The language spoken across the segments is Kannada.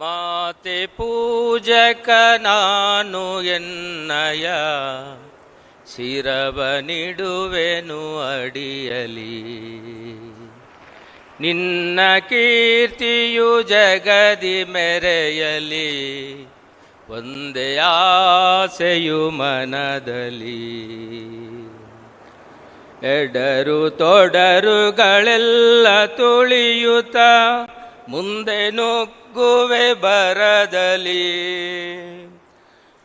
ಮಾತೆ ಪೂಜಕ ನಾನು ಎನ್ನಯ, ಶಿರವ ನಿಡುವೆನು ಅಡಿಯಲಿ. ನಿನ್ನ ಕೀರ್ತಿಯು ಜಗದಿ ಮೆರೆಯಲಿ, ಒಂದೇ ಆಸೆಯು ಮನದಲ್ಲಿ. ಎಡರು ತೊಡರುಗಳೆಲ್ಲ ತುಳಿಯುತ್ತ ಮುಂದೆ ನುಗ್ಗುವೆ ಬರದಲಿ.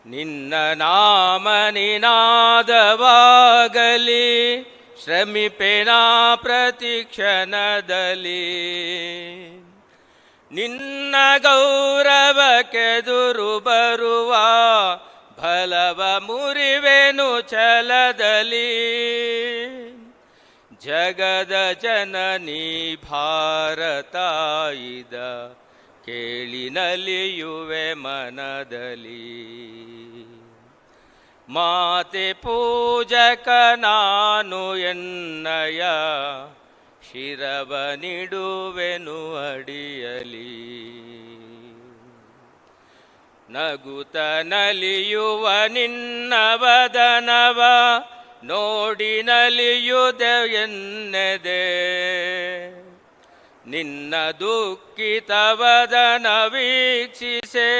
ನಿನ್ನ ನಾಮ ನಿನಾದವಾಗಲಿ ಶ್ರಮಿಪೆನ ಪ್ರತಿಕ್ಷಣದಲ್ಲಿ ನಿನ್ನ ಗೌರವಕ್ಕೆದುರು ಬರುವ ಫಲವ ಮುರಿವೆನು ಛಲದಲ್ಲಿ. ಜಗದ ಜನನಿ ಭಾರತಾಯಿದ ಕೇಳಿನಲಿಯುವೆ ಮನದಲ್ಲಿ. ಮಾತೆ ಪೂಜಕ ನಾನು ಎನ್ನಯ, ಶಿರವ ನಿಡುವೆನು ಅಡಿಯಲಿ. ನಗುತ ನಲಿಯುವ ನಿನ್ನ ನೋಡಿ ನಲಿಯುದೆಯೆನ್ನದೆ ನಿನ್ನ ದುಃಖಿತವದನ ವೀಕ್ಷಿಸೆ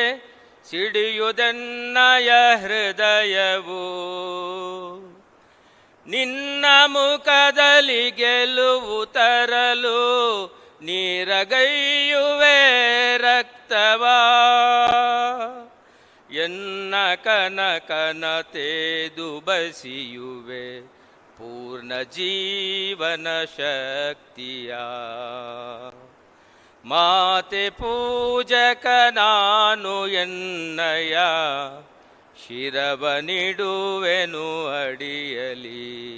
ಸಿಡಿಯುದನ್ನಯ ಹೃದಯವು. ನಿನ್ನ ಮುಖದಲ್ಲಿ ಗೆಲುವು ತರಲು ನೀರಗೈಯುವೆ ರಕ್ತವಾ ಎನ್ನ ಕನ ತೇದು ಬಸಿಯುವೆ, ಪೂರ್ಣ ಜೀವನ ಶಕ್ತಿಯ. ಮಾತೆ ಪೂಜಕ ನಾನು ಎನ್ನಯ, ಶಿರವ ನೀಡುವೆನು ಅಡಿಯಲಿ.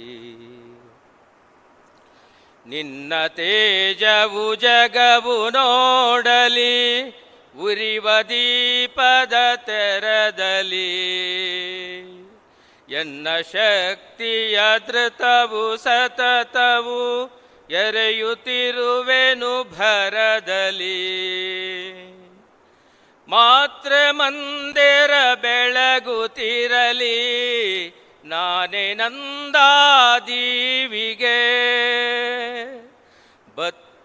ನಿನ್ನ ತೇಜವು ಜಗವು ನೋಡಲಿ ಉರಿವ ದೀಪದ ತೆರದಲ್ಲಿ ಎನ್ನ ಶಕ್ತಿಯ ಧೃತವು ಸತತವು ಎರೆಯುತ್ತಿರುವೆನು ಭರದಲ್ಲಿ. ಮಾತ್ರ ಮಂದಿರ ಬೆಳಗುತ್ತಿರಲಿ ನಾನೇ ನಂದಾದೀವಿಗೆ.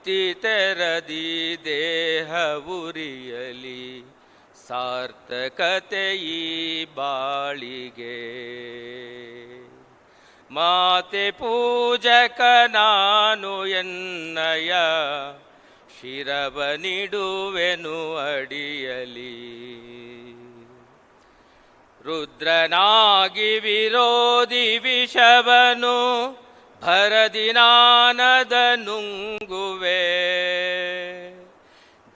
ಬತ್ತಿ ತೆರದಿ ದೇಹ ಉರಿಯಲಿ ಸಾರ್ಥಕತೆ ಈ ಬಾಳಿಗೆ. ಮಾತೆ ಪೂಜಕ ನಾನು ಎನ್ನಯ, ಶಿರವ ನಿಡುವೆನು ಅಡಿಯಲಿ. ರುದ್ರನಾಗಿ ವಿರೋಧಿ ವಿಷವನು ಭರದಿನಾನದ ನುಂಗುವೆ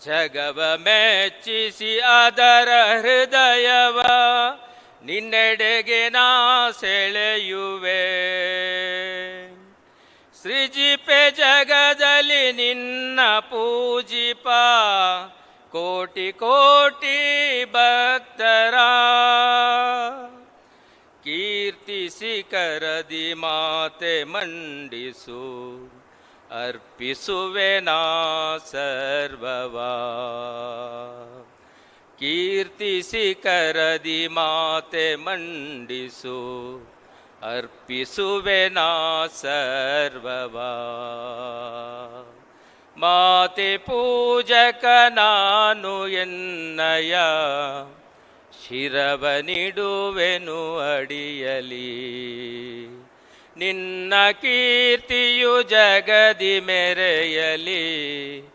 ಜಗವ ಮೆಚ್ಚಿಸಿ ಅದರ ಹೃದಯವ ನಿನ್ನೆಡೆಗೆ ನಾ ಸೆಳೆಯುವೆ. ಸೃಜಿಪೆ ಜಗದಲ್ಲಿ ನಿನ್ನ ಪೂಜಿಪ, ಕೋಟಿ ಕೋಟಿ ಭಕ್ತರ. ಕೀರ್ತಿಸಿ ಕರದಿ ಮಾತೆ ಮಂಡಿಸು, ಅರ್ಪಿಸುವೆ ನಾ ಸರ್ವವಾ. ಕೀರ್ತಿಸಿ ಕರದಿ ಮಾತೆ ಮಂಡಿಸು, ಅರ್ಪಿಸುವೆ ನಾ ಸರ್ವವಾ. ಮಾತೆ ಪೂಜಕ ನಾನು ಎನ್ನಯ ಶಿರವ ನಿಡುವೆನು ಅಡಿಯಲಿ. ನಿನ್ನ ಕೀರ್ತಿಯು ಜಗದಿ ಮೆರೆಯಲಿ.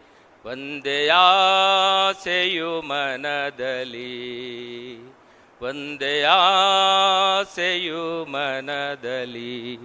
ಒಂದೇ ಮನದಲಿ ಮನದಲ್ಲಿ. ಮನದಲಿ ಆಸೆಯು ಮನದಲ್ಲಿ.